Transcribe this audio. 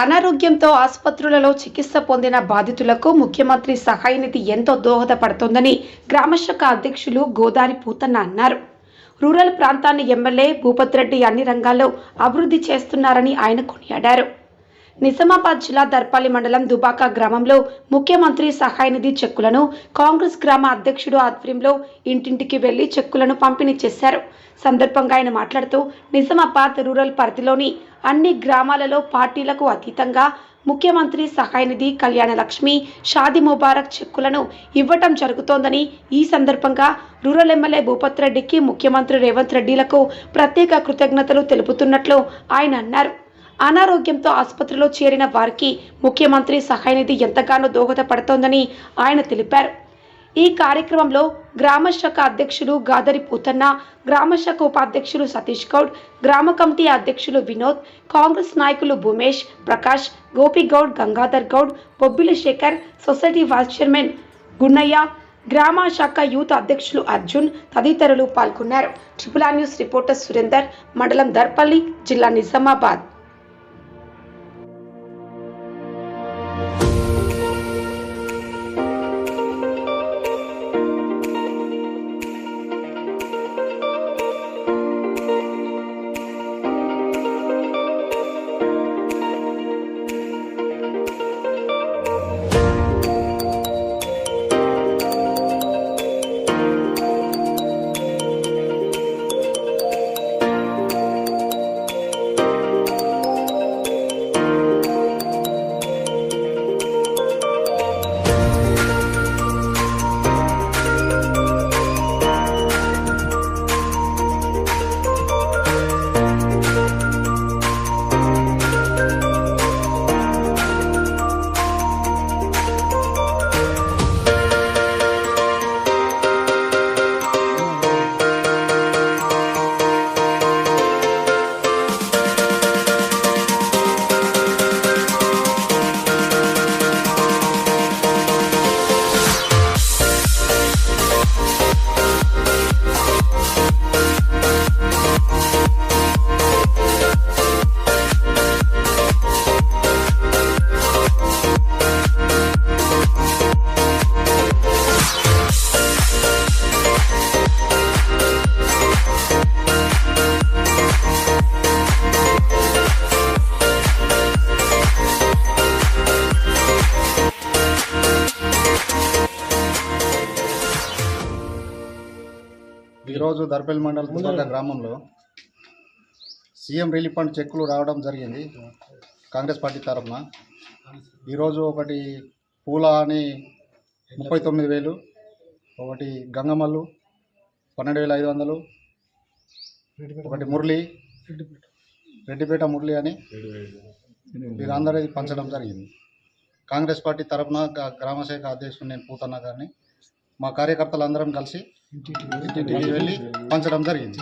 అనారోగ్యంతో ఆసుపత్రులలో చికిత్స పొందిన బాధితులకు ముఖ్యమంత్రి సహాయ నిధి ఎంతో దోహదపడుతోందని గ్రామశాఖ అధ్యక్షులు గోదారి పూతన్న అన్నారు. రూరల్ ప్రాంతాన్ని ఎమ్మెల్యే భూపత్రెడ్డి అన్ని రంగాల్లో అభివృద్ధి చేస్తున్నారని ఆయన కొనియాడారు. నిజామాబాద్ జిల్లా దర్పాలి మండలం దుబాక గ్రామంలో ముఖ్యమంత్రి సహాయ నిధి చెక్కులను కాంగ్రెస్ గ్రామ అధ్యక్షుడు ఆధ్వర్యంలో ఇంటింటికి వెళ్ళి చెక్కులను పంపిణీ చేశారు. సందర్భంగా ఆయన మాట్లాడుతూ నిజామాబాద్ రూరల్ పరిధిలోని అన్ని గ్రామాలలో పార్టీలకు అతీతంగా ముఖ్యమంత్రి సహాయ నిధి కళ్యాణ లక్ష్మి షాది ముబారక్ చెక్కులను ఇవ్వటం జరుగుతోందని ఈ సందర్భంగా రూరల్ ఎమ్మెల్యే భూపత్ రెడ్డికి ముఖ్యమంత్రి రేవంత్ రెడ్డిలకు ప్రత్యేక కృతజ్ఞతలు తెలుపుతున్నట్లు ఆయన అన్నారు. అనారోగ్యంతో ఆసుపత్రిలో చేరిన వారికి ముఖ్యమంత్రి సహాయ నిధి ఎంతగానో దోహదపడుతోందని ఆయన తెలిపారు. ఈ కార్యక్రమంలో గ్రామ శాఖ అధ్యక్షులు గాదరి పూతన్న గ్రామ శాఖ ఉపాధ్యక్షులు సతీష్ గౌడ్ గ్రామ కమిటీ అధ్యక్షులు వినోద్ కాంగ్రెస్ నాయకులు Bhumesh Prakash Gopigoud Gangadhar Goud Bobbili Shekar society vice chairman Gunnaiah గ్రామ శాఖ యూత్ అధ్యక్షులు అర్జున్ తదితరులు పాల్గొన్నారు. Triple R news reporter Surender మండలం దర్పల్లి జిల్లా నిజామాబాద్. ఈరోజు దర్పల్లి మండలం గ్రామంలో సీఎం రిలీఫ్ ఫండ్ చెక్కులు రావడం జరిగింది కాంగ్రెస్ పార్టీ తరఫున. ఈరోజు ఒకటి పూల అని ముప్పై తొమ్మిది వేలు ఒకటి గంగమల్లు పన్నెండు వేల ఐదు వందలు ఒకటి మురళి రెడ్డిపేట మురళి అని వీరందరికీ పంచడం జరిగింది. కాంగ్రెస్ పార్టీ తరఫున గ్రా- గ్రామశాఖ అధ్యక్షుడు నేను పూతన్న గారిని మా కార్యకర్తలందరం కలిసి ఇంటింటికి వెళ్ళి పంచడం జరిగింది.